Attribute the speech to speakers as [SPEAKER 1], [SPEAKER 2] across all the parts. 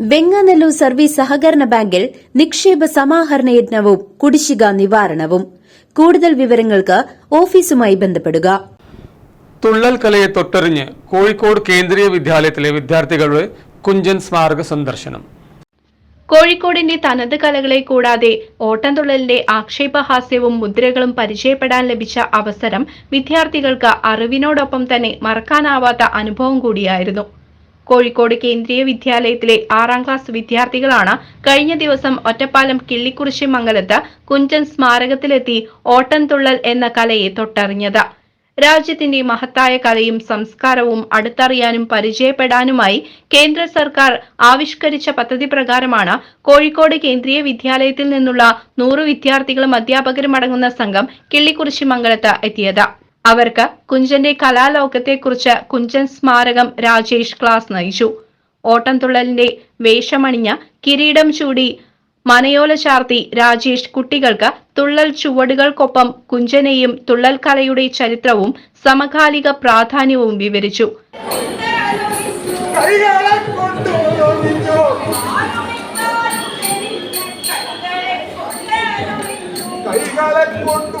[SPEAKER 1] Venganallur service സഹകരണ ബാങ്കിൽ നിക്ഷേപ സമാഹരണ യജ്ഞവും കുടിശ്ശിക നിവാരണവും. കൂടുതൽ വിവരങ്ങൾക്ക് ഓഫീസുമായി ബന്ധപ്പെടുക.
[SPEAKER 2] തുള്ളൽ കലയെ തൊട്ടറിഞ്ഞ് കോഴിക്കോട് കേന്ദ്രീയ വിദ്യാലയത്തിലെ വിദ്യാർത്ഥികളുടെ കുഞ്ചൻ സ്മാരക സന്ദർശനം.
[SPEAKER 3] കോഴിക്കോടിന്റെ തനത് കലകളെ കൂടാതെ ഓട്ടംതുള്ളലിന്റെ ആക്ഷേപഹാസ്യവും മുദ്രകളും പരിചയപ്പെടാൻ ലഭിച്ച അവസരം വിദ്യാർത്ഥികൾക്ക് അറിവിനോടൊപ്പം തന്നെ മറക്കാനാവാത്ത അനുഭവം കൂടിയായിരുന്നു. കോഴിക്കോട് കേന്ദ്രീയ വിദ്യാലയത്തിലെ ആറാം ക്ലാസ് വിദ്യാർത്ഥികളാണ് കഴിഞ്ഞ ദിവസം ഒറ്റപ്പാലം കിള്ളിക്കുറിശി മംഗലത്ത് കുഞ്ചൻ സ്മാരകത്തിലെത്തി ഓട്ടൻതുള്ളൽ എന്ന കലയെ തൊട്ടറിഞ്ഞത്. രാജ്യത്തിന്റെ മഹത്തായ കലയും സംസ്കാരവും അടുത്തറിയാനും പരിചയപ്പെടാനുമായി കേന്ദ്ര സർക്കാർ ആവിഷ്കരിച്ച പദ്ധതി പ്രകാരമാണ് കോഴിക്കോട് കേന്ദ്രീയ വിദ്യാലയത്തിൽ നിന്നുള്ള നൂറ് വിദ്യാർത്ഥികളും അധ്യാപകരും അടങ്ങുന്ന സംഘം കിള്ളിക്കുറിശി മംഗലത്ത് എത്തിയത്. അവർക്ക് കുഞ്ചന്റെ കലാലോകത്തെക്കുറിച്ച് കുഞ്ചൻ സ്മാരകം രാജേഷ് ക്ലാസ് നയിച്ചു. ഓട്ടംതുള്ളലിന്റെ വേഷമണിഞ്ഞ കിരീടം ചൂടി മനയോല ചാർത്തി രാജേഷ് കുട്ടികൾക്ക് തുള്ളൽ ചുവടുകൾക്കൊപ്പം കുഞ്ചനെയും തുള്ളൽ കലയുടെ ചരിത്രവും സമകാലിക പ്രാധാന്യവും വിവരിച്ചു.
[SPEAKER 4] കൊണ്ടു.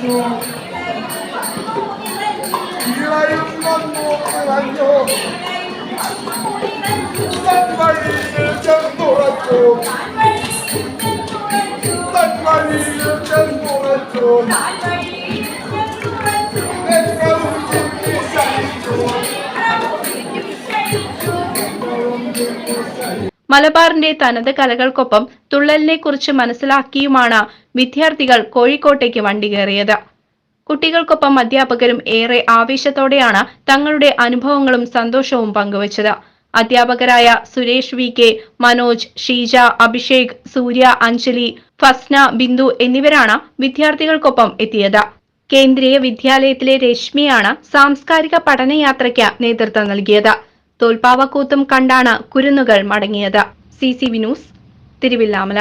[SPEAKER 4] 안녕 일라윤만 목을 안녕 딴말이 일장 놀았죠 딴말이 일장 놀았죠
[SPEAKER 3] മലബാറിന്റെ തനത് കലകൾക്കൊപ്പം തുള്ളലിനെ കുറിച്ച് മനസ്സിലാക്കിയുമാണ് വിദ്യാർത്ഥികൾ കോഴിക്കോട്ടേക്ക് വണ്ടി കയറിയത്. കുട്ടികൾക്കൊപ്പം അധ്യാപകരും ഏറെ ആവേശത്തോടെയാണ് തങ്ങളുടെ അനുഭവങ്ങളും സന്തോഷവും പങ്കുവച്ചത്. അധ്യാപകരായ സുരേഷ് വി കെ മനോജ് ഷീജ അഭിഷേക് സൂര്യ അഞ്ജലി ഫസ്ന ബിന്ദു എന്നിവരാണ് വിദ്യാർത്ഥികൾക്കൊപ്പം എത്തിയത്. കേന്ദ്രീയ വിദ്യാലയത്തിലെ രശ്മിയാണ് സാംസ്കാരിക പഠനയാത്രയ്ക്ക് നേതൃത്വം നൽകിയത്. തോൽപ്പാവക്കൂത്തും കണ്ടാണ് കുരുന്നുകൾ മടങ്ങിയത്. C C V news Thiruvilwamala.